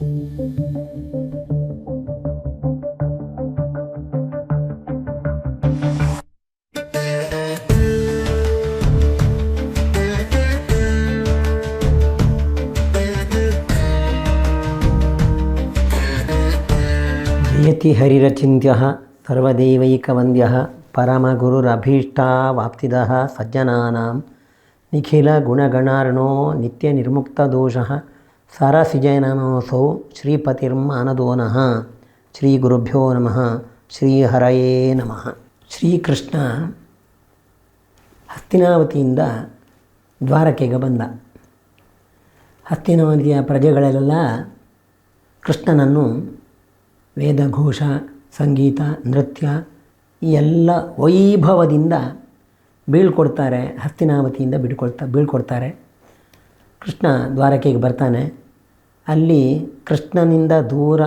ಜಯತಿ ಹರಿರಚಿಂತ್ಯ ಸರ್ವದೇವೈಕವಂದ್ಯ ಸಜ್ಜನಾ ನಿಖಿಲಗುಣಗಣಾರ್ಣೋ ನಿಖಿಲ ಗುಣಗಣಾರ್ಣೋ ಸರಸಿಜನಮೋಸೌ ಶ್ರೀಪತಿರ್ಮಾನದೋನಃ ಶ್ರೀ ಗುರುಭ್ಯೋ ನಮಃ ಶ್ರೀಹರಯೇ ನಮಃ. ಶ್ರೀಕೃಷ್ಣ ಹಸ್ತಿನಾವತಿಯಿಂದ ದ್ವಾರಕೆಗೆ ಬಂದ. ಹಸ್ತಿನಾವತಿಯ ಪ್ರಜೆಗಳೆಲ್ಲ ಕೃಷ್ಣನನ್ನು ವೇದಘೋಷ, ಸಂಗೀತ, ನೃತ್ಯ ಈ ಎಲ್ಲ ವೈಭವದಿಂದ ಬೀಳ್ಕೊಡ್ತಾರೆ, ಹಸ್ತಿನಾವತಿಯಿಂದ ಬಿಡ್ಕೊಳ್ತಾ, ಬೀಳ್ಕೊಡ್ತಾರೆ. ಕೃಷ್ಣ ದ್ವಾರಕೆಗೆ ಬರ್ತಾನೆ. ಅಲ್ಲಿ ಕೃಷ್ಣನಿಂದ ದೂರ,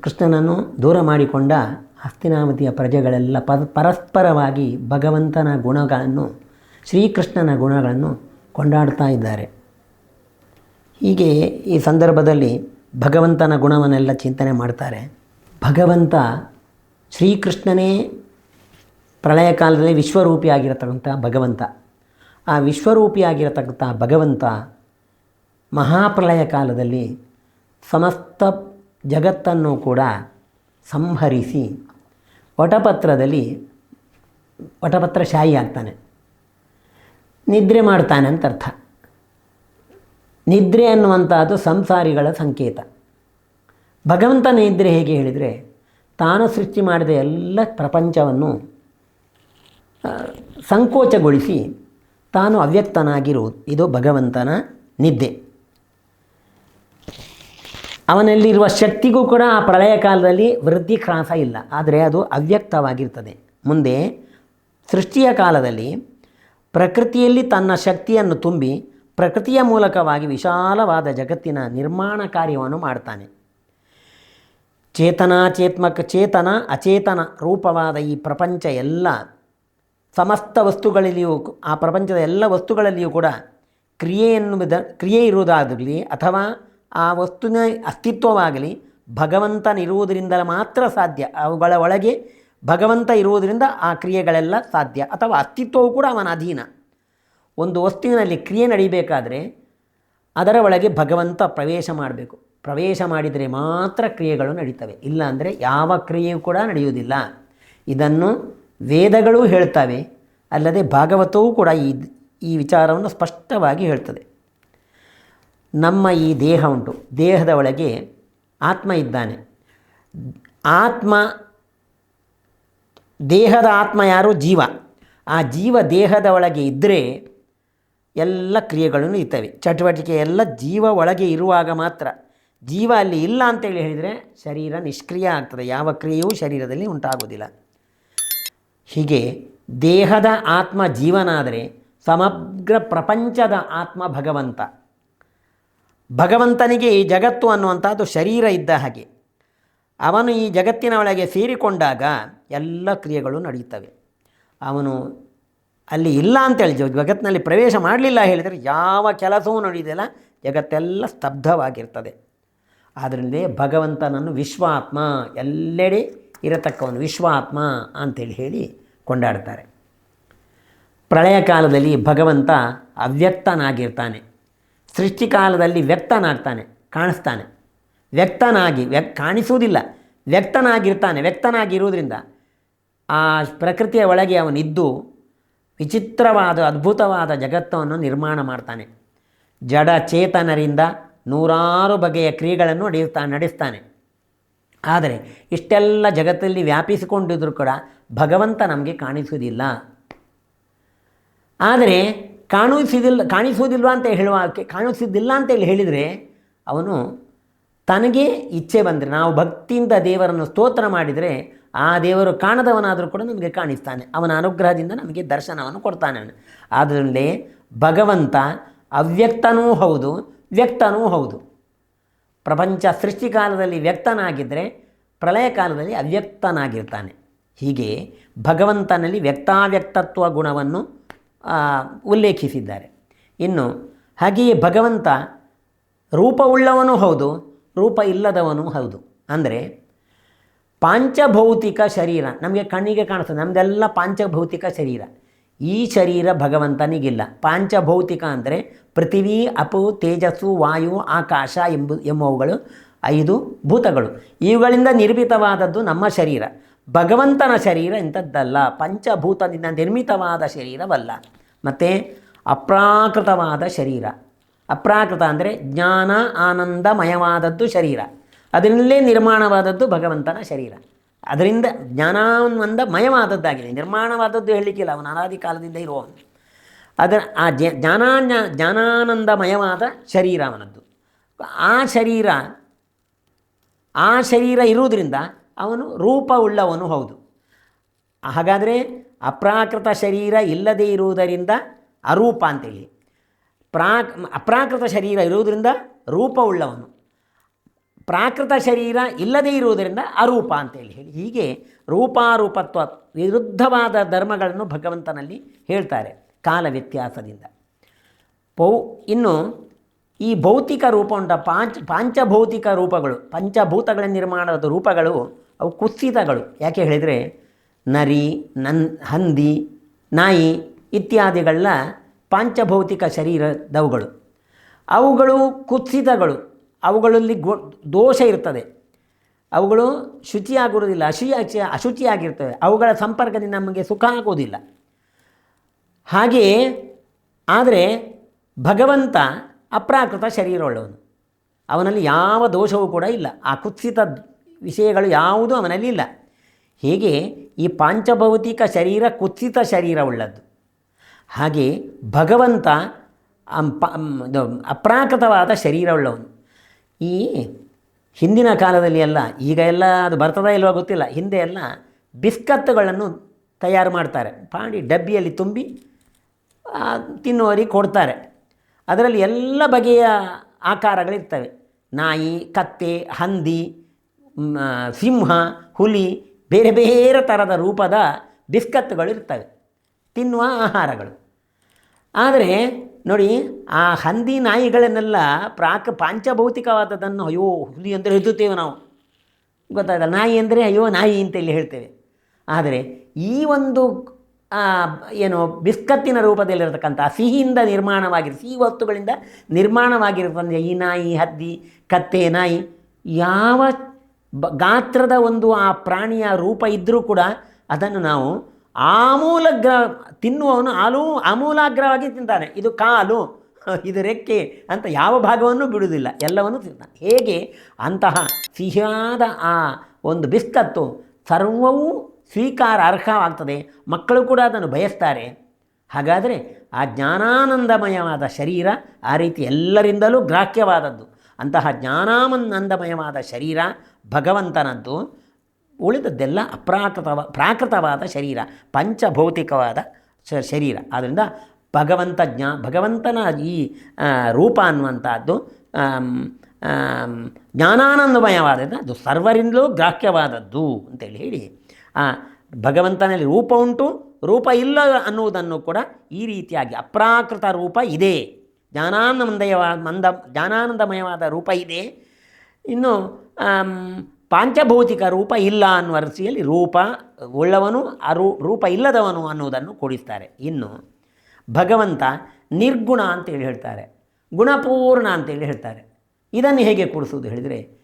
ಕೃಷ್ಣನನ್ನು ದೂರ ಮಾಡಿಕೊಂಡ ಹಸ್ತಿನಾವತಿಯ ಪ್ರಜೆಗಳೆಲ್ಲ ಪರಸ್ಪರವಾಗಿ ಭಗವಂತನ ಗುಣಗಳನ್ನು, ಶ್ರೀಕೃಷ್ಣನ ಗುಣಗಳನ್ನು ಕೊಂಡಾಡ್ತಾ ಇದ್ದಾರೆ. ಹೀಗೆ ಈ ಸಂದರ್ಭದಲ್ಲಿ ಭಗವಂತನ ಗುಣವನ್ನೆಲ್ಲ ಚಿಂತನೆ ಮಾಡ್ತಾರೆ. ಭಗವಂತ ಶ್ರೀಕೃಷ್ಣನೇ ಪ್ರಳಯ ಕಾಲದಲ್ಲಿ ವಿಶ್ವರೂಪಿಯಾಗಿರತಕ್ಕಂಥ ಭಗವಂತ. ಆ ವಿಶ್ವರೂಪಿಯಾಗಿರತಕ್ಕಂಥ ಭಗವಂತ ಮಹಾಪ್ರಳಯ ಕಾಲದಲ್ಲಿ ಸಮಸ್ತ ಜಗತ್ತನ್ನು ಕೂಡ ಸಂಹರಿಸಿ ವಟಪತ್ರದಲ್ಲಿ ವಟಪತ್ರ ಶಾಯಿ ಆಗ್ತಾನೆ. ನಿದ್ರೆ ಮಾಡ್ತಾನೆ ಅಂತ ಅರ್ಥ. ನಿದ್ರೆ ಅನ್ನುವಂಥದ್ದು ಸಂಸಾರಿಗಳ ಸಂಕೇತ. ಭಗವಂತನ ನಿದ್ರೆ ಹೇಗೆ ಹೇಳಿದರೆ ತಾನು ಸೃಷ್ಟಿ ಮಾಡಿದ ಎಲ್ಲ ಪ್ರಪಂಚವನ್ನು ಸಂಕೋಚಗೊಳಿಸಿ ತಾನು ಅವ್ಯಕ್ತನಾಗಿರುವುದು. ಇದು ಭಗವಂತನ ನಿದ್ದೆ. ಅವನಲ್ಲಿರುವ ಶಕ್ತಿಗೂ ಕೂಡ ಆ ಪ್ರಳಯ ಕಾಲದಲ್ಲಿ ವೃದ್ಧಿ ಕ್ರಾಸ ಇಲ್ಲ. ಆದರೆ ಅದು ಅವ್ಯಕ್ತವಾಗಿರ್ತದೆ. ಮುಂದೆ ಸೃಷ್ಟಿಯ ಕಾಲದಲ್ಲಿ ಪ್ರಕೃತಿಯಲ್ಲಿ ತನ್ನ ಶಕ್ತಿಯನ್ನು ತುಂಬಿ ಪ್ರಕೃತಿಯ ಮೂಲಕವಾಗಿ ವಿಶಾಲವಾದ ಜಗತ್ತಿನ ನಿರ್ಮಾಣ ಕಾರ್ಯವನ್ನು ಮಾಡ್ತಾನೆ. ಚೇತನಾಚೇತ್ಮಕ ಚೇತನ ಅಚೇತನ ರೂಪವಾದ ಈ ಪ್ರಪಂಚ ಎಲ್ಲ ಸಮಸ್ತ ವಸ್ತುಗಳಲ್ಲಿಯೂ ಆ ಪ್ರಪಂಚದ ಎಲ್ಲ ವಸ್ತುಗಳಲ್ಲಿಯೂ ಕೂಡ ಕ್ರಿಯೆ ಎನ್ನುವುದ ಕ್ರಿಯೆ ಇರುವುದಾಗಲಿ ಅಥವಾ ಆ ವಸ್ತುವಿನ ಅಸ್ತಿತ್ವವಾಗಲಿ ಭಗವಂತನಿರುವುದರಿಂದ ಮಾತ್ರ ಸಾಧ್ಯ. ಅವುಗಳ ಒಳಗೆ ಭಗವಂತ ಇರುವುದರಿಂದ ಆ ಕ್ರಿಯೆಗಳೆಲ್ಲ ಸಾಧ್ಯ. ಅಥವಾ ಅಸ್ತಿತ್ವವು ಕೂಡ ಅವನ ಅಧೀನ. ಒಂದು ವಸ್ತುವಿನಲ್ಲಿ ಕ್ರಿಯೆ ನಡೀಬೇಕಾದರೆ ಅದರ ಒಳಗೆ ಭಗವಂತ ಪ್ರವೇಶ ಮಾಡಬೇಕು. ಪ್ರವೇಶ ಮಾಡಿದರೆ ಮಾತ್ರ ಕ್ರಿಯೆಗಳು ನಡೀತವೆ. ಇಲ್ಲಾಂದರೆ ಯಾವ ಕ್ರಿಯೆಯೂ ಕೂಡ ನಡೆಯುವುದಿಲ್ಲ. ಇದನ್ನು ವೇದಗಳು ಹೇಳ್ತವೆ. ಅಲ್ಲದೆ ಭಾಗವತವೂ ಕೂಡ ಈ ಈ ವಿಚಾರವನ್ನು ಸ್ಪಷ್ಟವಾಗಿ ಹೇಳ್ತದೆ. ನಮ್ಮ ಈ ದೇಹ ಉಂಟು. ದೇಹದ ಒಳಗೆ ಆತ್ಮ ಇದ್ದಾನೆ. ಆತ್ಮ, ದೇಹದ ಆತ್ಮ ಯಾರು? ಜೀವ. ಆ ಜೀವ ದೇಹದ ಒಳಗೆ ಇದ್ದರೆ ಎಲ್ಲ ಕ್ರಿಯೆಗಳನ್ನು ಇರ್ತವೆ. ಚಟುವಟಿಕೆ ಎಲ್ಲ ಜೀವ ಒಳಗೆ ಇರುವಾಗ ಮಾತ್ರ. ಜೀವ ಅಲ್ಲಿ ಇಲ್ಲ ಅಂತೇಳಿ ಹೇಳಿದರೆ ಶರೀರ ನಿಷ್ಕ್ರಿಯ ಆಗ್ತದೆ. ಯಾವ ಕ್ರಿಯೆಯೂ ಶರೀರದಲ್ಲಿ ಉಂಟಾಗೋದಿಲ್ಲ ಹೀಗೆ ದೇಹದ ಆತ್ಮ ಜೀವನಾದರೆ ಸಮಗ್ರ ಪ್ರಪಂಚದ ಆತ್ಮ ಭಗವಂತ. ಭಗವಂತನಿಗೆ ಈ ಜಗತ್ತು ಅನ್ನುವಂಥದ್ದು ಶರೀರ ಇದ್ದ ಹಾಗೆ. ಅವನು ಈ ಜಗತ್ತಿನ ಒಳಗೆ ಸೇರಿಕೊಂಡಾಗ ಎಲ್ಲ ಕ್ರಿಯೆಗಳು ನಡೆಯುತ್ತವೆ ಅವನು ಅಲ್ಲಿ ಇಲ್ಲ ಅಂತೇಳಿ ಜಗತ್ತಿನಲ್ಲಿ ಪ್ರವೇಶ ಮಾಡಲಿಲ್ಲ ಹೇಳಿದರೆ ಯಾವ ಕೆಲಸವೂ ನಡೆಯುವುದಿಲ್ಲ ಜಗತ್ತೆಲ್ಲ ಸ್ತಬ್ಧವಾಗಿರ್ತದೆ. ಆದ್ದರಿಂದ ಭಗವಂತನನ್ನು ವಿಶ್ವಾತ್ಮ, ಎಲ್ಲೆಡೆ ಇರತಕ್ಕವನು ವಿಶ್ವಾತ್ಮ ಅಂತೇಳಿ ಹೇಳಿ ಕೊಂಡಾಡ್ತಾರೆ. ಪ್ರಳಯ ಕಾಲದಲ್ಲಿ ಭಗವಂತ ಅವ್ಯಕ್ತನಾಗಿರ್ತಾನೆ. ಸೃಷ್ಟಿಕಾಲದಲ್ಲಿ ವ್ಯಕ್ತನಾಗ್ತಾನೆ, ಕಾಣಿಸ್ತಾನೆ. ವ್ಯಕ್ತನಾಗಿ ವ್ಯಕ್ ಕಾಣಿಸುವುದಿಲ್ಲ. ವ್ಯಕ್ತನಾಗಿರ್ತಾನೆ, ವ್ಯಕ್ತನಾಗಿರುವುದರಿಂದ ಆ ಪ್ರಕೃತಿಯ ಒಳಗೆ ಅವನಿದ್ದು ವಿಚಿತ್ರವಾದ, ಅದ್ಭುತವಾದ ಜಗತ್ತನ್ನು ನಿರ್ಮಾಣ ಮಾಡ್ತಾನೆ. ಜಡ ಚೇತನರಿಂದ ನೂರಾರು ಬಗೆಯ ಕ್ರಿಯೆಗಳನ್ನು ನಡೆಯುತ್ತಾ, ನಡೆಸ್ತಾನೆ. ಆದರೆ ಇಷ್ಟೆಲ್ಲ ಜಗತ್ತಲ್ಲಿ ವ್ಯಾಪಿಸಿಕೊಂಡಿದ್ದರೂ ಕೂಡ ಭಗವಂತ ನಮಗೆ ಕಾಣಿಸುವುದಿಲ್ಲ. ಆದರೆ ಕಾಣಿಸಿದಿಲ್ಲ ಕಾಣಿಸುವುದಿಲ್ವ ಅಂತ ಹೇಳುವ ಕಾಣಿಸಿದ್ದಿಲ್ಲ ಅಂತೇಳಿ ಹೇಳಿದರೆ ಅವನು ತನಗೆ ಇಚ್ಛೆ ಬಂದರೆ, ನಾವು ಭಕ್ತಿಯಿಂದ ದೇವರನ್ನು ಸ್ತೋತ್ರ ಮಾಡಿದರೆ ಆ ದೇವರು ಕಾಣದವನಾದರೂ ಕೂಡ ನಮಗೆ ಕಾಣಿಸ್ತಾನೆ. ಅವನ ಅನುಗ್ರಹದಿಂದ ನಮಗೆ ದರ್ಶನವನ್ನು ಕೊಡ್ತಾನೆ ಆದ್ದರಿಂದ ಭಗವಂತ ಅವ್ಯಕ್ತನೂ ಹೌದು, ವ್ಯಕ್ತನೂ ಹೌದು. ಪ್ರಪಂಚ ಸೃಷ್ಟಿಕಾಲದಲ್ಲಿ ವ್ಯಕ್ತನಾಗಿದ್ದರೆ ಪ್ರಳಯ ಕಾಲದಲ್ಲಿ ಅವ್ಯಕ್ತನಾಗಿರ್ತಾನೆ. ಹೀಗೆ ಭಗವಂತನಲ್ಲಿ ವ್ಯಕ್ತಾವ್ಯಕ್ತತ್ವ ಗುಣವನ್ನು ಉಲ್ಲೇಖಿಸಿದ್ದಾರೆ. ಇನ್ನು, ಹಾಗೆಯೇ ಭಗವಂತ ರೂಪವುಳ್ಳವನೂ ಹೌದು ರೂಪ ಇಲ್ಲದವನು ಹೌದು. ಅಂದರೆ, ಪಾಂಚಭೌತಿಕ ಶರೀರ, ನಮಗೆ ಕಣ್ಣಿಗೆ ಕಾಣಿಸ್ತದೆ ನಮ್ಮದೆಲ್ಲ ಪಾಂಚಭೌತಿಕ ಶರೀರ. ಈ ಶರೀರ ಭಗವಂತನಿಗಿಲ್ಲ. ಪಾಂಚಭೌತಿಕ ಅಂದರೆ ಪೃಥಿವಿ, ಅಪು, ತೇಜಸ್ಸು, ವಾಯು, ಆಕಾಶ ಎಂಬು, ಎಂಬುವುಗಳು ಐದು ಭೂತಗಳು. ಇವುಗಳಿಂದ ನಿರ್ಮಿತವಾದದ್ದು ನಮ್ಮ ಶರೀರ. ಭಗವಂತನ ಶರೀರ ಇಂಥದ್ದಲ್ಲ. ಪಂಚಭೂತದಿಂದ ನಿರ್ಮಿತವಾದ ಶರೀರವಲ್ಲ. ಮತ್ತು ಅಪ್ರಾಕೃತವಾದ ಶರೀರ. ಅಪ್ರಾಕೃತ ಅಂದರೆ ಜ್ಞಾನ, ಆನಂದಮಯವಾದದ್ದು ಶರೀರ. ಅದರಲ್ಲೇ ನಿರ್ಮಾಣವಾದದ್ದು ಭಗವಂತನ ಶರೀರ. ಅದರಿಂದ ಜ್ಞಾನಾನಂದ ಮಯವಾದದ್ದಾಗಿದೆ ನಿರ್ಮಾಣವಾದದ್ದು ಹೇಳಲಿಕ್ಕಿಲ್ಲ. ಅವನು ಅನಾದಿ ಕಾಲದಿಂದ ಇರುವವನು. ಅದರ ಆ ಜ್ಞಾನ ಜ್ಞಾನಾನಂದಮಯವಾದ ಶರೀರ ಅವನದ್ದು. ಆ ಶರೀರ ಆ ಶರೀರ ಇರುವುದರಿಂದ ಅವನು ರೂಪವುಳ್ಳವನು, ಹೌದು. ಹಾಗಾದರೆ ಅಪ್ರಾಕೃತ ಶರೀರ ಇಲ್ಲದೇ ಇರುವುದರಿಂದ ಅರೂಪ ಅಂತೇಳಿ. ಪ್ರಾಕ್, ಅಪ್ರಾಕೃತ ಶರೀರ ಇರುವುದರಿಂದ ರೂಪವುಳ್ಳವನು. ಪ್ರಾಕೃತ ಶರೀರ ಇಲ್ಲದೇ ಇರುವುದರಿಂದ ಅರೂಪ ಅಂತೇಳಿ ಹೇಳಿ. ಹೀಗೆ ರೂಪಾರೂಪತ್ವ, ವಿರುದ್ಧವಾದ ಧರ್ಮಗಳನ್ನು ಭಗವಂತನಲ್ಲಿ ಹೇಳ್ತಾರೆ ಕಾಲ ವ್ಯತ್ಯಾಸದಿಂದ. ಪೌ, ಇನ್ನು ಈ ಭೌತಿಕ ರೂಪ ಉಂಟ, ಪಾಂಚ, ಪಾಂಚಭೌತಿಕ ರೂಪಗಳು, ಪಂಚಭೂತಗಳ ನಿರ್ಮಾಣದ ರೂಪಗಳು ಅವು ಕುತ್ಸಿತಗಳು ಯಾಕೆ ಹೇಳಿದರೆ ನರಿ, ನನ್, ಹಂದಿ, ನಾಯಿ ಇತ್ಯಾದಿಗಳ ಪಾಂಚಭೌತಿಕ ಶರೀರದವುಗಳು. ಅವುಗಳು ಕುತ್ಸಿತಗಳು ಅವುಗಳಲ್ಲಿ ಗೊ, ದೋಷ ಇರ್ತದೆ. ಅವುಗಳು ಶುಚಿಯಾಗಿರುವುದಿಲ್ಲ ಅಶುಚಿ ಅಶುಚಿಯಾಗಿರ್ತವೆ. ಅವುಗಳ ಸಂಪರ್ಕದಿಂದ ನಮಗೆ ಸುಖ ಆಗೋದಿಲ್ಲ ಹಾಗೆಯೇ ಆದರೆ ಭಗವಂತ ಅಪ್ರಾಕೃತ ಶರೀರವುಳ್ಳವನು. ಅವನಲ್ಲಿ ಯಾವ ದೋಷವೂ ಕೂಡ ಇಲ್ಲ. ಆ ಕುತ್ಸಿತ ವಿಷಯಗಳು ಯಾವುದೂ ಅವನಲ್ಲಿಲ್ಲ ಹೀಗೆ ಈ ಪಾಂಚಭೌತಿಕ ಶರೀರ ಕುತ್ಸಿತ ಶರೀರವುಳ್ಳದ್ದು ಹಾಗೆ ಭಗವಂತ ಅಪ್ರಾಕೃತವಾದ ಶರೀರವುಳ್ಳವನು ಈ ಹಿಂದಿನ ಕಾಲದಲ್ಲಿ ಎಲ್ಲ, ಈಗ ಎಲ್ಲ ಅದು ಬರ್ತದ ಇಲ್ವೋ ಗೊತ್ತಿಲ್ಲ, ಹಿಂದೆ ಎಲ್ಲ ಬಿಸ್ಕತ್ತುಗಳನ್ನು ತಯಾರು ಮಾಡ್ತಾರೆ. ಪಾಡಿ ಡಬ್ಬಿಯಲ್ಲಿ ತುಂಬಿ ತಿನ್ನುವರಿಗೆ ಕೊಡ್ತಾರೆ. ಅದರಲ್ಲಿ ಎಲ್ಲ ಬಗೆಯ ಆಕಾರಗಳಿರ್ತವೆ. ನಾಯಿ, ಕತ್ತೆ, ಹಂದಿ ಸಿಂಹ, ಹುಲಿ, ಬೇರೆ ಬೇರೆ ಥರದ ರೂಪದ ಬಿಸ್ಕತ್ತುಗಳು ಇರ್ತವೆ. ತಿನ್ನುವ ಆಹಾರಗಳು. ಆದರೆ ನೋಡಿ, ಆ ಹಂದಿ ನಾಯಿಗಳನ್ನೆಲ್ಲ ಪ್ರಾಕ್ ಪಾಂಚಭೌತಿಕವಾದದನ್ನು ಅಯ್ಯೋ, ಹುಲಿ ಅಂದರೆ ಹೆದರುತ್ತೇವೆ ನಾವು. ಗೊತ್ತಾಯ್ತಲ್ಲ ನಾಯಿ ಅಂದರೆ ಅಯ್ಯೋ, ನಾಯಿ ಅಂತೇಳಿ ಹೇಳ್ತೇವೆ. ಆದರೆ ಈ ಒಂದು ಏನು ಬಿಸ್ಕತ್ತಿನ ರೂಪದಲ್ಲಿರತಕ್ಕಂಥ ಸಿಹಿಯಿಂದ ನಿರ್ಮಾಣವಾಗಿರೋ, ಸಿಹಿ ವಸ್ತುಗಳಿಂದ ನಿರ್ಮಾಣವಾಗಿರತಕ್ಕಂಥ ಈ ನಾಯಿ, ಹದ್ದಿ, ಕತ್ತೆ ನಾಯಿ, ಯಾವ ಬ ಗಾತ್ರದ ಒಂದು ಆ ಪ್ರಾಣಿಯ ರೂಪ ಇದ್ದರೂ ಕೂಡ ಅದನ್ನು ನಾವು ಆಮೂಲಗ್ರ ತಿನ್ನುವವನು ಆಲೂ ಆಮೂಲಾಗ್ರವಾಗಿ ತಿಂತಾನೆ. ಇದು ಕಾಲು, ಇದು ರೆಕ್ಕೆ ಅಂತ ಯಾವ ಭಾಗವನ್ನು ಬಿಡುವುದಿಲ್ಲ. ಎಲ್ಲವನ್ನು ತಿಂತಾನೆ. ಹೇಗೆ? ಅಂತಹ ಸಿಹಿಯಾದ ಆ ಒಂದು ಬಿಸ್ಕತ್ತು ಸರ್ವವೂ ಸ್ವೀಕಾರ ಅರ್ಹವಾಗ್ತದೆ ಮಕ್ಕಳು ಕೂಡ ಅದನ್ನು ಬಯಸ್ತಾರೆ. ಹಾಗಾದರೆ ಆ ಜ್ಞಾನಾನಂದಮಯವಾದ ಶರೀರ ಆ ರೀತಿ ಎಲ್ಲರಿಂದಲೂ ಗ್ರಾಹ್ಯವಾದದ್ದು. ಅಂತಹ ಜ್ಞಾನಾನಂದಮಯವಾದ ಶರೀರ ಭಗವಂತನದ್ದು, ಉಳಿದದ್ದೆಲ್ಲ ಅಪ್ರಾಕೃತವ, ಪ್ರಾಕೃತವಾದ ಶರೀರ, ಪಂಚಭೌತಿಕವಾದ ಶರೀರ. ಆದ್ದರಿಂದ ಭಗವಂತ ಜ್ಞಾ, ಭಗವಂತನ ಈ ರೂಪ ಅನ್ನುವಂಥದ್ದು ಜ್ಞಾನಾನಂದಮಯವಾದದ್ದು, ಅದು ಸರ್ವರಿಂದಲೂ ಗ್ರಾಹ್ಯವಾದದ್ದು ಅಂತೇಳಿ ಹೇಳಿ. ಆ, ಭಗವಂತನಲ್ಲಿ ರೂಪ ಉಂಟು, ರೂಪ ಇಲ್ಲ ಅನ್ನುವುದನ್ನು ಕೂಡ ಈ ರೀತಿಯಾಗಿ ಅಪ್ರಾಕೃತ ರೂಪ ಇದೆ. ಜ್ಞಾನಾನಂದಯವ ಮಂದ, ಜ್ಞಾನಾನಂದಮಯವಾದ ರೂಪ ಇದೆ. ಇನ್ನು ಪಾಂಚಭೌತಿಕ ರೂಪ ಇಲ್ಲ ಅನ್ನುವ ರೀತಿಯಲ್ಲಿ ರೂಪ, ಉಳ್ಳವನು ಅರು, ರೂಪ ಇಲ್ಲದವನು ಅನ್ನುವುದನ್ನು ಕೂಡಿಸ್ತಾರೆ. ಇನ್ನು, ಭಗವಂತ ನಿರ್ಗುಣ ಅಂತೇಳಿ ಹೇಳ್ತಾರೆ. ಗುಣಪೂರ್ಣ ಅಂತೇಳಿ ಹೇಳ್ತಾರೆ. ಇದನ್ನು ಹೇಗೆ ಕೂಡಿಸುವುದು ಹೇಳಿದರೆ,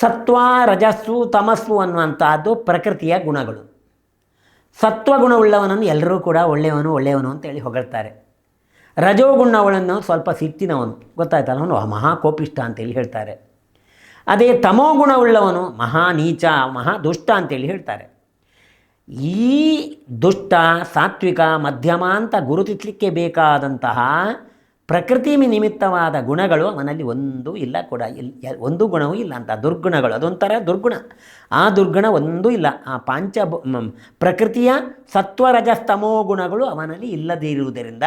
ಸತ್ವ ರಜಸ್ಸು ತಮಸ್ಸು ಅನ್ನುವಂಥದ್ದು ಪ್ರಕೃತಿಯ ಗುಣಗಳು. ಸತ್ವಗುಣವುಳ್ಳವನನ್ನು ಎಲ್ಲರೂ ಕೂಡ ಒಳ್ಳೆಯವನು ಒಳ್ಳೆಯವನು ಅಂತೇಳಿ ಹೊಗಳ್ತಾರೆ. ರಜೋಗುಣಗಳನ್ನು ಸ್ವಲ್ಪ ಸಿಟ್ಟಿನವನು. ಗೊತ್ತಾಯ್ತಲ್ಲ ಅವನು ಮಹಾ ಕೋಪಿಷ್ಟ ಅಂತೇಳಿ ಹೇಳ್ತಾರೆ. ಅದೇ ತಮೋಗುಣವುಳ್ಳವನು ಮಹಾ ನೀಚ, ಮಹಾ ದುಷ್ಟ ಅಂತೇಳಿ ಹೇಳ್ತಾರೆ. ಈ ದುಷ್ಟ, ಸಾತ್ವಿಕ, ಮಧ್ಯಮ ಅಂತ ಗುರುತಿಸಲಿಕ್ಕೆ ಬೇಕಾದಂತಹ ಪ್ರಕೃತಿ ನಿಮಿತ್ತವಾದ ಗುಣಗಳು ಅವನಲ್ಲಿ ಒಂದೂ ಇಲ್ಲ ಕೂಡ. ಇಲ್ಲ ಒಂದು ಗುಣವೂ ಇಲ್ಲ ಅಂತ. ದುರ್ಗುಣಗಳು, ಅದೊಂಥರ ದುರ್ಗುಣ. ಆ ದುರ್ಗುಣ ಒಂದೂ ಇಲ್ಲ. ಆ ಪಾಂಚ ಪ್ರಕೃತಿಯ ಸತ್ವರಜಸ್ತಮೋ ಗುಣಗಳು ಅವನಲ್ಲಿ ಇಲ್ಲದೇ ಇರುವುದರಿಂದ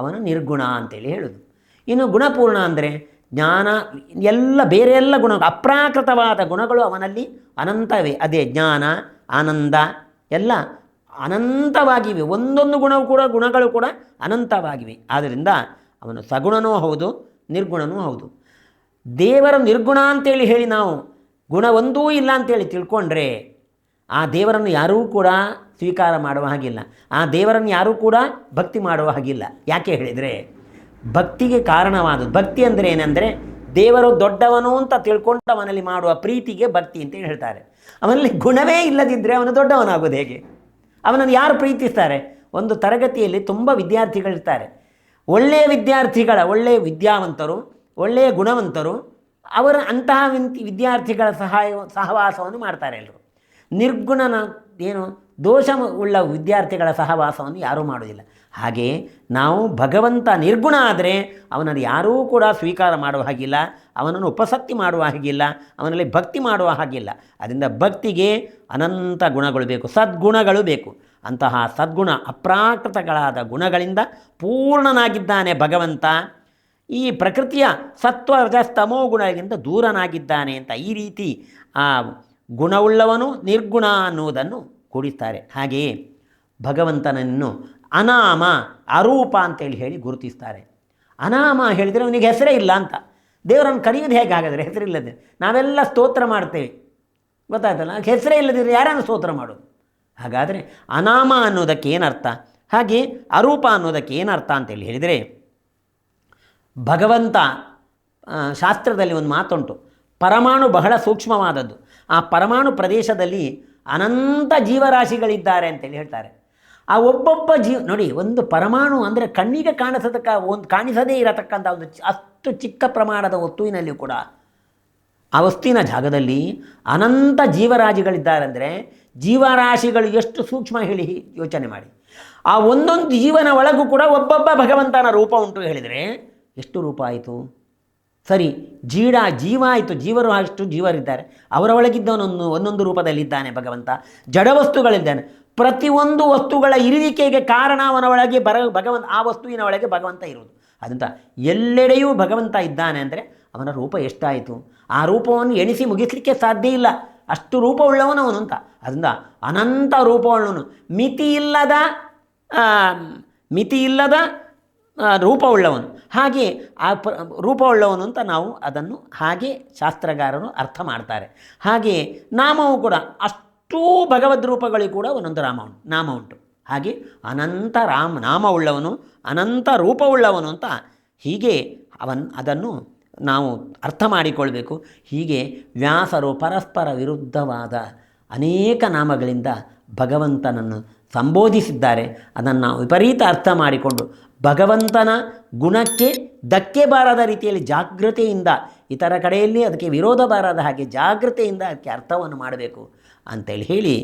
ಅವನು ನಿರ್ಗುಣ ಅಂತೇಳಿ ಹೇಳೋದು. ಇನ್ನು ಗುಣಪೂರ್ಣ ಅಂದರೆ ಜ್ಞಾನ, ಎಲ್ಲ ಬೇರೆ ಎಲ್ಲ ಗುಣ, ಅಪ್ರಾಕೃತವಾದ ಗುಣಗಳು ಅವನಲ್ಲಿ ಅನಂತವೇ. ಅದೇ ಜ್ಞಾನ, ಆನಂದ, ಎಲ್ಲ ಅನಂತವಾಗಿವೆ. ಒಂದೊಂದು ಗುಣವು ಕೂಡ, ಗುಣಗಳು ಕೂಡ ಅನಂತವಾಗಿವೆ. ಆದ್ದರಿಂದ ಅವನು ಸಗುಣನೂ ಹೌದು, ನಿರ್ಗುಣನೂ ಹೌದು. ದೇವರ ನಿರ್ಗುಣ ಅಂತೇಳಿ ಹೇಳಿ ನಾವು ಗುಣ ಒಂದೂ ಇಲ್ಲ ಅಂತೇಳಿ ತಿಳ್ಕೊಂಡ್ರೆ ಆ ದೇವರನ್ನು ಯಾರೂ ಕೂಡ ಸ್ವೀಕಾರ ಮಾಡುವ ಹಾಗಿಲ್ಲ. ಆ ದೇವರನ್ನು ಯಾರೂ ಕೂಡ ಭಕ್ತಿ ಮಾಡುವ ಹಾಗಿಲ್ಲ. ಯಾಕೆ ಹೇಳಿದರೆ, ಭಕ್ತಿಗೆ ಕಾರಣವಾದದ್ದು. ಭಕ್ತಿ ಅಂದರೆ ಏನಂದರೆ, ದೇವರು ದೊಡ್ಡವನು ಅಂತ ತಿಳ್ಕೊಂಡು ಅವನಲ್ಲಿ ಮಾಡುವ ಪ್ರೀತಿಗೆ ಭಕ್ತಿ ಅಂತ ಹೇಳ್ತಾರೆ. ಅವನಲ್ಲಿ ಗುಣವೇ ಇಲ್ಲದಿದ್ದರೆ ಅವನು ದೊಡ್ಡವನಾಗೋದು ಹೇಗೆ? ಅವನನ್ನು ಯಾರು ಪ್ರೀತಿಸ್ತಾರೆ? ಒಂದು ತರಗತಿಯಲ್ಲಿ ತುಂಬ ವಿದ್ಯಾರ್ಥಿಗಳಿರ್ತಾರೆ. ಒಳ್ಳೆಯ ವಿದ್ಯಾರ್ಥಿಗಳ, ಒಳ್ಳೆಯ ವಿದ್ಯಾವಂತರು, ಒಳ್ಳೆಯ ಗುಣವಂತರು, ಅವರ ಅಂತಹ ವಿದ್ಯಾರ್ಥಿಗಳ ಸಹಾಯ ಸಹವಾಸವನ್ನು ಮಾಡ್ತಾರೆ ಎಲ್ಲರು ನಿರ್ಗುಣನ ಏನು? ದೋಷ ಉಳ್ಳ ವಿದ್ಯಾರ್ಥಿಗಳ ಸಹವಾಸವನ್ನು ಯಾರೂ ಮಾಡುವುದಿಲ್ಲ. ಹಾಗೆಯೇ ನಾವು ಭಗವಂತ ನಿರ್ಗುಣ ಆದರೆ ಅವನನ್ನು ಯಾರೂ ಕೂಡ ಸ್ವೀಕಾರ ಮಾಡುವ ಹಾಗಿಲ್ಲ, ಅವನನ್ನು ಉಪಸಕ್ತಿ ಮಾಡುವ ಹಾಗಿಲ್ಲ, ಅವನಲ್ಲಿ ಭಕ್ತಿ ಮಾಡುವ ಹಾಗಿಲ್ಲ. ಅದರಿಂದ ಭಕ್ತಿಗೆ ಅನಂತ ಗುಣಗಳು ಬೇಕು, ಸದ್ಗುಣಗಳು ಬೇಕು. ಅಂತಹ ಸದ್ಗುಣ ಅಪ್ರಾಕೃತಗಳಾದ ಗುಣಗಳಿಂದ ಪೂರ್ಣನಾಗಿದ್ದಾನೆ ಭಗವಂತ. ಈ ಪ್ರಕೃತಿಯ ಸತ್ವ ರಜಸ್ತಮೋ ಗುಣಗಳಿಂದ ದೂರನಾಗಿದ್ದಾನೆ ಅಂತ ಈ ರೀತಿ ಆ ಗುಣವುಳ್ಳವನು ನಿರ್ಗುಣ ಅನ್ನುವುದನ್ನು ಕೂಡಿಸ್ತಾರೆ. ಹಾಗೆಯೇ ಭಗವಂತನನ್ನು ಅನಾಮ, ಅರೂಪ ಅಂತೇಳಿ ಹೇಳಿ ಗುರುತಿಸ್ತಾರೆ. ಅನಾಮ ಹೇಳಿದರೆ ಅವನಿಗೆ ಹೆಸರೇ ಇಲ್ಲ ಅಂತ. ದೇವರನ್ನು ಕರೆಯೋದು ಹೇಗೆ ಹಾಗಾದರೆ? ಹೆಸರಿಲ್ಲದೆ ನಾವೆಲ್ಲ ಸ್ತೋತ್ರ ಮಾಡ್ತೇವೆ. ಗೊತ್ತಾಯ್ತಲ್ಲ? ಹೆಸರೇ ಇಲ್ಲದಿದ್ದರೆ ಯಾರನ್ನು ಸ್ತೋತ್ರ ಮಾಡೋದು? ಹಾಗಾದರೆ ಅನಾಮ ಅನ್ನೋದಕ್ಕೆ ಏನರ್ಥ? ಹಾಗೆ ಅರೂಪ ಅನ್ನೋದಕ್ಕೆ ಏನರ್ಥ ಅಂತೇಳಿ ಹೇಳಿದರೆ ಭಗವಂತ ಶಾಸ್ತ್ರದಲ್ಲಿ ಒಂದು ಮಾತುಂಟು. ಪರಮಾಣು ಬಹಳ ಸೂಕ್ಷ್ಮವಾದದ್ದು. ಆ ಪರಮಾಣು ಪ್ರದೇಶದಲ್ಲಿ ಅನಂತ ಜೀವರಾಶಿಗಳಿದ್ದಾರೆ ಅಂತೇಳಿ ಹೇಳ್ತಾರೆ. ಆ ಒಬ್ಬೊಬ್ಬ ಜೀವ, ನೋಡಿ, ಒಂದು ಪರಮಾಣು ಅಂದರೆ ಕಣ್ಣಿಗೆ ಕಾಣಿಸತಕ್ಕ, ಒಂದು ಕಾಣಿಸದೇ ಇರತಕ್ಕಂಥ ಒಂದು ಅಷ್ಟು ಚಿಕ್ಕ ಪ್ರಮಾಣದ ವಸ್ತುವಿನಲ್ಲಿಯೂ ಕೂಡ ಆ ವಸ್ತುವಿನ ಜಾಗದಲ್ಲಿ ಅನಂತ ಜೀವರಾಶಿಗಳಿದ್ದಾರೆ ಅಂದರೆ ಜೀವರಾಶಿಗಳು ಎಷ್ಟು ಸೂಕ್ಷ್ಮ ಹೇಳಿ ಯೋಚನೆ ಮಾಡಿ. ಆ ಒಂದೊಂದು ಜೀವನ ಒಳಗೂ ಕೂಡ ಒಬ್ಬೊಬ್ಬ ಭಗವಂತನ ರೂಪ ಉಂಟು ಹೇಳಿದರೆ ಎಷ್ಟು ರೂಪ ಆಯಿತು? ಸರಿ, ಜೀಡ ಜೀವ ಆಯಿತು, ಜೀವರು ಅಷ್ಟು ಜೀವರಿದ್ದಾರೆ. ಅವರ ಒಳಗಿದ್ದವನೊಂದು ಒಂದೊಂದು ರೂಪದಲ್ಲಿದ್ದಾನೆ ಭಗವಂತ. ಜಡವಸ್ತುಗಳಿದ್ದಾನೆ ಪ್ರತಿಯೊಂದು ವಸ್ತುಗಳ ಇರುವಿಕೆಗೆ ಕಾರಣ ಅವನ ಒಳಗೆ ಬರ, ಭಗವಂತ, ಆ ವಸ್ತುವಿನ ಒಳಗೆ ಭಗವಂತ ಇರುವುದು. ಅದಂತ, ಎಲ್ಲೆಡೆಯೂ ಭಗವಂತ ಇದ್ದಾನೆ ಅಂದರೆ ಅವನ ರೂಪ ಎಷ್ಟಾಯಿತು? ಆ ರೂಪವನ್ನು ಎಣಿಸಿ ಮುಗಿಸಲಿಕ್ಕೆ ಸಾಧ್ಯ ಇಲ್ಲ. ಅಷ್ಟು ರೂಪವುಳ್ಳವನು ಅವನು ಅಂತ. ಅದರಿಂದ ಅನಂತ ರೂಪವುಳ್ಳವನು. ಮಿತಿ ಇಲ್ಲದ ಮಿತಿ ಇಲ್ಲದ ರೂಪವುಳ್ಳವನು. ಹಾಗೆ ಆ ಪ್ರ, ರೂಪವುಳ್ಳವನು ಅಂತ ನಾವು ಅದನ್ನು ಹಾಗೆ ಶಾಸ್ತ್ರಗಾರರು ಅರ್ಥ ಮಾಡ್ತಾರೆ. ಹಾಗೆ ನಾಮವು ಕೂಡ ಅಷ್ಟೂ ಭಗವದ್ ರೂಪಗಳಿಗೂ ಕೂಡ ಒಂದೊಂದು ರಾಮ ಉಂಟು, ನಾಮ ಉಂಟು. ಹಾಗೆ ಅನಂತ ರಾಮ ನಾಮವುಳ್ಳವನು ಅನಂತ ರೂಪವುಳ್ಳವನು ಅಂತ ಹೀಗೆ ಅವನ್, ಅದನ್ನು ನಾವು ಅರ್ಥ ಮಾಡಿಕೊಳ್ಬೇಕು. ಹೀಗೆ ವ್ಯಾಸರು ಪರಸ್ಪರ ವಿರುದ್ಧವಾದ ಅನೇಕ ನಾಮಗಳಿಂದ ಭಗವಂತನನ್ನು ಸಂಬೋಧಿಸಿದ್ದಾರೆ. ಅದನ್ನು ವಿಪರೀತ ಅರ್ಥ ಮಾಡಿಕೊಂಡು ಭಗವಂತನ ಗುಣಕ್ಕೆ ಧಕ್ಕೆ ಬಾರದ ರೀತಿಯಲ್ಲಿ ಜಾಗ್ರತೆಯಿಂದ ಇತರ ಕಡೆಯಲ್ಲಿ ಅದಕ್ಕೆ ವಿರೋಧ ಬಾರದ ಹಾಗೆ ಜಾಗ್ರತೆಯಿಂದ ಅದಕ್ಕೆ ಅರ್ಥವನ್ನು ಮಾಡಬೇಕು ಅಂತೇಳಿ ಹೇಳಿ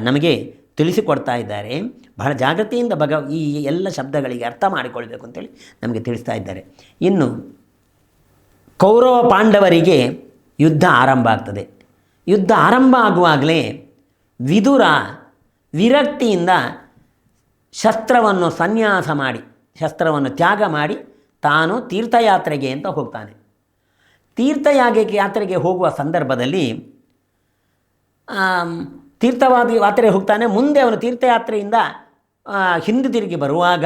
ನಮಗೆ ತಿಳಿಸಿಕೊಡ್ತಾ ಇದ್ದಾರೆ. ಬಹಳ ಜಾಗ್ರತೆಯಿಂದ ಭಗ, ಈ ಎಲ್ಲ ಶಬ್ದಗಳಿಗೆ ಅರ್ಥ ಮಾಡಿಕೊಳ್ಬೇಕು ಅಂತೇಳಿ ನಮಗೆ ತಿಳಿಸ್ತಾ ಇದ್ದಾರೆ. ಇನ್ನು ಕೌರವ ಪಾಂಡವರಿಗೆ ಯುದ್ಧ ಆರಂಭ ಆಗ್ತದೆ. ಯುದ್ಧ ಆರಂಭ ಆಗುವಾಗಲೇ ವಿದುರ ವಿರಕ್ತಿಯಿಂದ ಶಸ್ತ್ರವನ್ನು ಸನ್ಯಾಸ ಮಾಡಿ ಶಸ್ತ್ರವನ್ನು ತ್ಯಾಗ ಮಾಡಿ ತಾನು ತೀರ್ಥಯಾತ್ರೆಗೆ ಅಂತ ಹೋಗ್ತಾನೆ. ತೀರ್ಥಯಾಗಕ್ಕೆ ಯಾತ್ರೆಗೆ ಹೋಗುವ ಸಂದರ್ಭದಲ್ಲಿ ತೀರ್ಥವಾದಿ ಯಾತ್ರೆ ಹೋಗ್ತಾನೆ. ಮುಂದೆ ಅವನು ತೀರ್ಥಯಾತ್ರೆಯಿಂದ ಆ, ಹಿಂದಿರುಗಿ ಬರುವಾಗ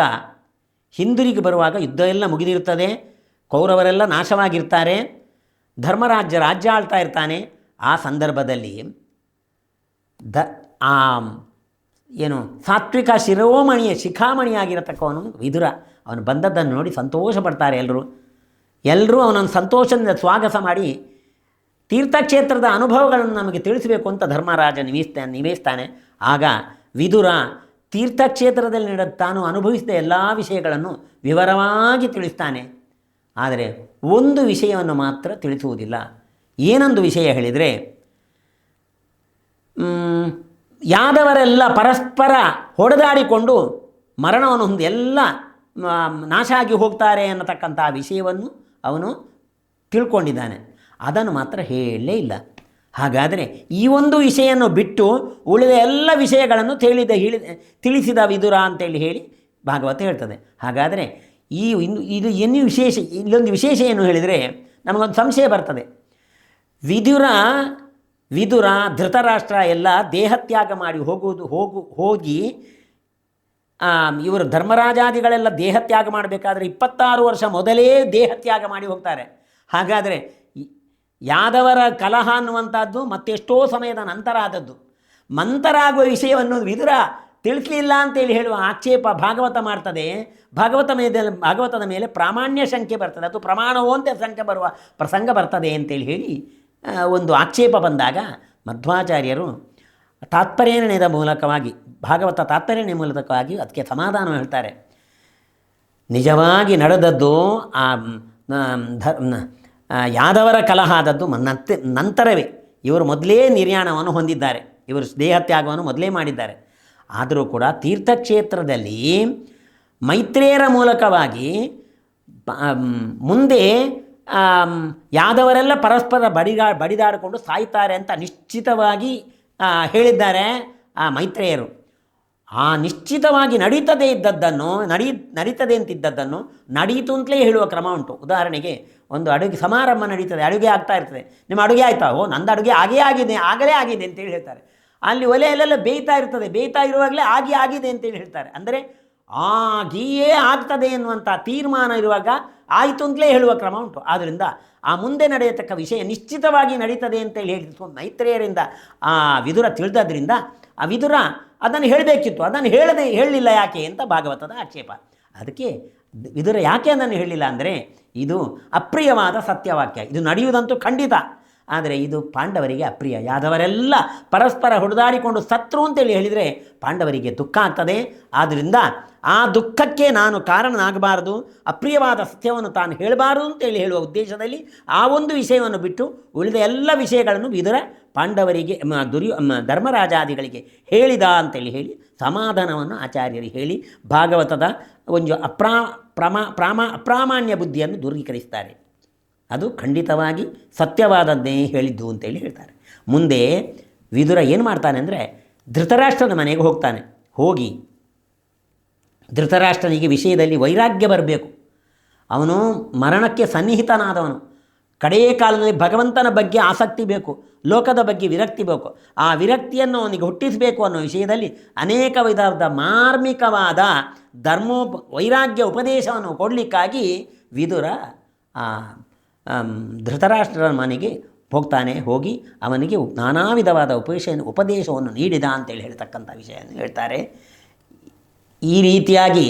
ಹಿಂದಿರುಗಿ ಬರುವಾಗ ಯುದ್ಧ ಎಲ್ಲ ಮುಗಿದಿರುತ್ತದೆ. ಕೌರವರೆಲ್ಲ ನಾಶವಾಗಿರ್ತಾರೆ. ಧರ್ಮರಾಜ್ಯ ರಾಜ್ಯ ಆಳ್ತಾ ಇರ್ತಾನೆ. ಆ ಸಂದರ್ಭದಲ್ಲಿ ದ ಆ ಏನು ಸಾತ್ವಿಕ ಶಿರೋಮಣಿಯ, ಶಿಖಾಮಣಿಯಾಗಿರತಕ್ಕವನು ವಿದುರ. ಅವನು ಬಂದದ್ದನ್ನು ನೋಡಿ ಸಂತೋಷ ಪಡ್ತಾರೆ ಎಲ್ಲರೂ ಎಲ್ಲರೂ ಅವನನ್ನು ಸಂತೋಷದಿಂದ ಸ್ವಾಗತ ಮಾಡಿ ತೀರ್ಥಕ್ಷೇತ್ರದ ಅನುಭವಗಳನ್ನು ನಮಗೆ ತಿಳಿಸಬೇಕು ಅಂತ ಧರ್ಮರಾಜ ನಿವೇಸ್ತಾ, ನಿವೇಸ್ತಾನೆ. ಆಗ ವಿದುರ ತೀರ್ಥಕ್ಷೇತ್ರದಲ್ಲಿ ನೀಡ ತಾನು ಅನುಭವಿಸಿದ ಎಲ್ಲ ವಿಷಯಗಳನ್ನು ವಿವರವಾಗಿ ತಿಳಿಸ್ತಾನೆ. ಆದರೆ ಒಂದು ವಿಷಯವನ್ನು ಮಾತ್ರ ತಿಳಿಸುವುದಿಲ್ಲ. ಏನೊಂದು ವಿಷಯ ಹೇಳಿದರೆ ಯಾದವರೆಲ್ಲ ಪರಸ್ಪರ ಹೊಡೆದಾಡಿಕೊಂಡು ಮರಣವನ್ನು ಹೊಂದಿ ಎಲ್ಲ ನಾಶ ಆಗಿ ಹೋಗ್ತಾರೆ ಅನ್ನತಕ್ಕಂಥ ವಿಷಯವನ್ನು ಅವನು ತಿಳ್ಕೊಂಡಿದ್ದಾನೆ. ಅದನ್ನು ಮಾತ್ರ ಹೇಳಲೇ ಇಲ್ಲ. ಹಾಗಾದರೆ ಈ ಒಂದು ವಿಷಯವನ್ನು ಬಿಟ್ಟು ಉಳಿದ ಎಲ್ಲ ವಿಷಯಗಳನ್ನು ತಿಳಿದ, ಹೇಳಿ, ತಿಳಿಸಿದ ವಿದುರ ಅಂತೇಳಿ ಹೇಳಿ ಭಾಗವತ ಹೇಳ್ತದೆ. ಹಾಗಾದರೆ ಈ ಇನ್ನು, ಇದು ಏನು ವಿಶೇಷ, ಇಲ್ಲೊಂದು ವಿಶೇಷ ಏನು ಹೇಳಿದರೆ ನಮಗೊಂದು ಸಂಶಯ ಬರ್ತದೆ. ವಿದುರ ವಿದುರ, ಧೃತರಾಷ್ಟ್ರ ಎಲ್ಲ ದೇಹತ್ಯಾಗ ಮಾಡಿ ಹೋಗುವುದು, ಹೋಗು, ಹೋಗಿ ಇವರು ಧರ್ಮರಾಜಾದಿಗಳೆಲ್ಲ ದೇಹತ್ಯಾಗ ಮಾಡಬೇಕಾದ್ರೆ ಇಪ್ಪತ್ತಾರು ವರ್ಷ ಮೊದಲೇ ದೇಹತ್ಯಾಗ ಮಾಡಿ ಹೋಗ್ತಾರೆ. ಹಾಗಾದರೆ ಯಾದವರ ಕಲಹ ಅನ್ನುವಂಥದ್ದು ಮತ್ತೆಷ್ಟೋ ಸಮಯದ ನಂತರ ಆದದ್ದು. ಮಂತರ ಆಗುವ ವಿಷಯವನ್ನು ವಿದುರ ತಿಳಿಸಲಿಲ್ಲ ಅಂತೇಳಿ ಹೇಳುವ ಆಕ್ಷೇಪ ಭಾಗವತ ಮಾಡ್ತದೆ. ಭಾಗವತ ಮೇಲೆ, ಭಾಗವತದ ಮೇಲೆ ಪ್ರಾಮಾಣ್ಯ ಶಂಕೆ ಬರ್ತದೆ. ಅಥವಾ ಪ್ರಮಾಣವೋ ಅಂತ ಸಂಖ್ಯೆ ಬರುವ ಪ್ರಸಂಗ ಬರ್ತದೆ ಅಂತೇಳಿ ಹೇಳಿ ಒಂದು ಆಕ್ಷೇಪ ಬಂದಾಗ ಮಧ್ವಾಚಾರ್ಯರು ತಾತ್ಪರ್ಯನಿರ್ಣಯದ ಮೂಲಕವಾಗಿ, ಭಾಗವತ ತಾತ್ಪರ್ಯ ಮೂಲಕವಾಗಿ ಅದಕ್ಕೆ ಸಮಾಧಾನ ಹೇಳ್ತಾರೆ. ನಿಜವಾಗಿ ನಡೆದದ್ದು ಆ ಯಾದವರ ಕಲಹ ಆದದ್ದು ನಂತೆ ನಂತರವೇ. ಇವರು ಮೊದಲೇ ನಿರ್ಯಾಣವನ್ನು ಹೊಂದಿದ್ದಾರೆ. ಇವರು ದೇಹತ್ಯಾಗವನ್ನು ಮೊದಲೇ ಮಾಡಿದ್ದಾರೆ. ಆದರೂ ಕೂಡ ತೀರ್ಥಕ್ಷೇತ್ರದಲ್ಲಿ ಮೈತ್ರೇಯರ ಮೂಲಕವಾಗಿ ಮುಂದೆ ಯಾದವರೆಲ್ಲ ಪರಸ್ಪರ ಬಡಿಗಾ, ಬಡಿದಾಡಿಕೊಂಡು ಸಾಯ್ತಾರೆ ಅಂತ ನಿಶ್ಚಿತವಾಗಿ ಹೇಳಿದ್ದಾರೆ ಆ ಮೈತ್ರೇಯರು. ಆ ನಿಶ್ಚಿತವಾಗಿ ನಡೀತದೇ ಇದ್ದದ್ದನ್ನು, ನಡೀ, ನಡೀತದೆ ಅಂತಿದ್ದದ್ದನ್ನು ನಡೀತು ಅಂತಲೇ ಹೇಳುವ ಕ್ರಮ ಉಂಟು. ಉದಾಹರಣೆಗೆ, ಒಂದು ಅಡುಗೆ, ಸಮಾರಂಭ ನಡೀತದೆ, ಅಡುಗೆ ಆಗ್ತಾ ಇರ್ತದೆ. ನಿಮ್ಮ ಅಡುಗೆ ಆಯ್ತಾ? ಓ, ನಂದು ಅಡುಗೆ ಆಗೇ ಆಗಿದೆ, ಆಗಲೇ ಆಗಿದೆ ಅಂತೇಳಿ ಹೇಳ್ತಾರೆ. ಅಲ್ಲಿ ಒಲೆಯಲ್ಲೆಲ್ಲ ಬೇಯ್ತಾ ಇರ್ತದೆ, ಬೇಯ್ತಾ ಇರುವಾಗಲೇ ಆಗಿ ಆಗಿದೆ ಅಂತೇಳಿ ಹೇಳ್ತಾರೆ. ಅಂದರೆ, ಆಗಿಯೇ ಆಗ್ತದೆ ಎನ್ನುವಂಥ ತೀರ್ಮಾನ ಇರುವಾಗ ಆಯಿತು ಅಂತಲೇ ಹೇಳುವ ಕ್ರಮ ಉಂಟು. ಆದ್ದರಿಂದ ಆ ಮುಂದೆ ನಡೆಯತಕ್ಕ ವಿಷಯ ನಿಶ್ಚಿತವಾಗಿ ನಡೀತದೆ ಅಂತೇಳಿ ಹೇಳಿ ಸ್ವ- ಮೈತ್ರೇಯರಿಂದ, ಆ ವಿದುರ ತಿಳಿದದ್ರಿಂದ ಆ ವಿದುರ ಅದನ್ನು ಹೇಳಬೇಕಿತ್ತು. ಅದನ್ನು ಹೇಳದೆ, ಹೇಳಲಿಲ್ಲ ಯಾಕೆ ಅಂತ ಭಾಗವತದ ಆಕ್ಷೇಪ. ಅದಕ್ಕೆ ವಿದುರ ಯಾಕೆ ಅದನ್ನು ಹೇಳಿಲ್ಲ ಅಂದರೆ, ಇದು ಅಪ್ರಿಯವಾದ ಸತ್ಯವಾಕ್ಯ. ಇದು ನಡೆಯುವುದಂತೂ ಖಂಡಿತ. ಆದರೆ ಇದು ಪಾಂಡವರಿಗೆ ಅಪ್ರಿಯ. ಯಾದವರೆಲ್ಲ ಪರಸ್ಪರ ಹೊಡೆದಾಡಿಕೊಂಡು ಸತ್ರು ಅಂತೇಳಿ ಹೇಳಿದರೆ ಪಾಂಡವರಿಗೆ ದುಃಖ ಆಗ್ತದೆ. ಆದ್ದರಿಂದ ಆ ದುಃಖಕ್ಕೆ ನಾನು ಕಾರಣನಾಗಬಾರದು. ಅಪ್ರಿಯವಾದ ಸತ್ಯವನ್ನು ತಾನು ಹೇಳಬಾರದು ಅಂತೇಳಿ ಹೇಳುವ ಉದ್ದೇಶದಲ್ಲಿ ಆ ಒಂದು ವಿಷಯವನ್ನು ಬಿಟ್ಟು ಉಳಿದ ಎಲ್ಲ ವಿಷಯಗಳನ್ನು ವಿದುರ ಪಾಂಡವರಿಗೆ ದುರ್ಯೋ ಧರ್ಮರಾಜಾದಿಗಳಿಗೆ ಹೇಳಿದ ಅಂತೇಳಿ ಹೇಳಿ, ಸಮಾಧಾನವನ್ನು ಆಚಾರ್ಯರು ಹೇಳಿ, ಭಾಗವತದ ಒಂದು ಅಪ್ರಾ, ಪ್ರಮಾ, ಪ್ರಾಮಾ, ಅಪ್ರಾಮಾಣ್ಯ ಬುದ್ಧಿಯನ್ನು ದೂರೀಕರಿಸ್ತಾರೆ ಅದು ಖಂಡಿತವಾಗಿ ಸತ್ಯವಾದದ್ದೇ ಹೇಳಿದ್ದು ಅಂತೇಳಿ ಹೇಳ್ತಾರೆ. ಮುಂದೆ ವಿದುರ ಏನು ಮಾಡ್ತಾನೆ ಅಂದರೆ ಧೃತರಾಷ್ಟ್ರನ ಮನೆಗೆ ಹೋಗ್ತಾನೆ. ಹೋಗಿ ಧೃತರಾಷ್ಟ್ರನಿಗೆ ವಿಷಯದಲ್ಲಿ ವೈರಾಗ್ಯ ಬರಬೇಕು. ಅವನು ಮರಣಕ್ಕೆ ಸನ್ನಿಹಿತನಾದವನು. ಕಡೆಯ ಕಾಲದಲ್ಲಿ ಭಗವಂತನ ಬಗ್ಗೆ ಆಸಕ್ತಿ ಬೇಕು, ಲೋಕದ ಬಗ್ಗೆ ವಿರಕ್ತಿ ಬೇಕು. ಆ ವಿರಕ್ತಿಯನ್ನು ಅವನಿಗೆ ಹುಟ್ಟಿಸಬೇಕು ಅನ್ನೋ ವಿಷಯದಲ್ಲಿ ಅನೇಕ ವಿಧದ ಮಾರ್ಮಿಕವಾದ ಧರ್ಮೋಪ ವೈರಾಗ್ಯ ಉಪದೇಶವನ್ನು ಕೊಡಲಿಕ್ಕಾಗಿ ವಿದುರ ಆಮ್, ಮನೆಗೆ ಹೋಗ್ತಾನೆ ಹೋಗಿ ಅವನಿಗೆ ನಾನಾ ವಿಧವಾದ ಉಪದೇಶ ಉಪದೇಶವನ್ನು ನೀಡಿದ ಅಂತೇಳಿ ಹೇಳ್ತಕ್ಕಂಥ ವಿಷಯವನ್ನು ಹೇಳ್ತಾರೆ. ಈ ರೀತಿಯಾಗಿ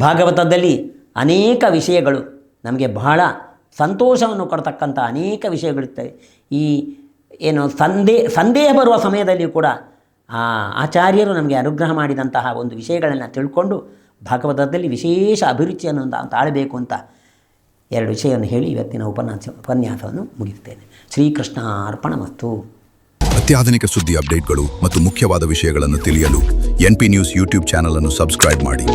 ಭಾಗವತದಲ್ಲಿ ಅನೇಕ ವಿಷಯಗಳು ನಮಗೆ ಬಹಳ ಸಂತೋಷವನ್ನು ಕೊಡ್ತಕ್ಕಂಥ ಅನೇಕ ವಿಷಯಗಳಿರ್ತವೆ. ಈ ಏನು ಸಂದೇ ಸಂದೇಹ ಬರುವ ಸಮಯದಲ್ಲಿ ಕೂಡ ಆ ಆಚಾರ್ಯರು ನಮಗೆ ಅನುಗ್ರಹ ಮಾಡಿದಂತಹ ಒಂದು ವಿಷಯಗಳನ್ನು ತಿಳ್ಕೊಂಡು ಭಾಗವತದಲ್ಲಿ ವಿಶೇಷ ಅಭಿರುಚಿಯನ್ನು ತಾಳಬೇಕು ಅಂತ ಎರಡು ವಿಷಯವನ್ನು ಹೇಳಿ ಇವತ್ತಿನ ಉಪನ್ಯಾಸ, ಉಪನ್ಯಾಸವನ್ನು ಮುಗಿಸುತ್ತೇನೆ. ಶ್ರೀಕೃಷ್ಣ ಅರ್ಪಣಮಸ್ತು ಅತ್ಯಾಧುನಿಕ ಸುದ್ದಿ ಅಪ್ಡೇಟ್ಗಳು ಮತ್ತು ಮುಖ್ಯವಾದ ವಿಷಯಗಳನ್ನು ತಿಳಿಯಲು ಎನ್ಪಿ ನ್ಯೂಸ್ ಯೂಟ್ಯೂಬ್ ಚಾನಲ್ ಅನ್ನು ಸಬ್ಸ್ಕ್ರೈಬ್ ಮಾಡಿ.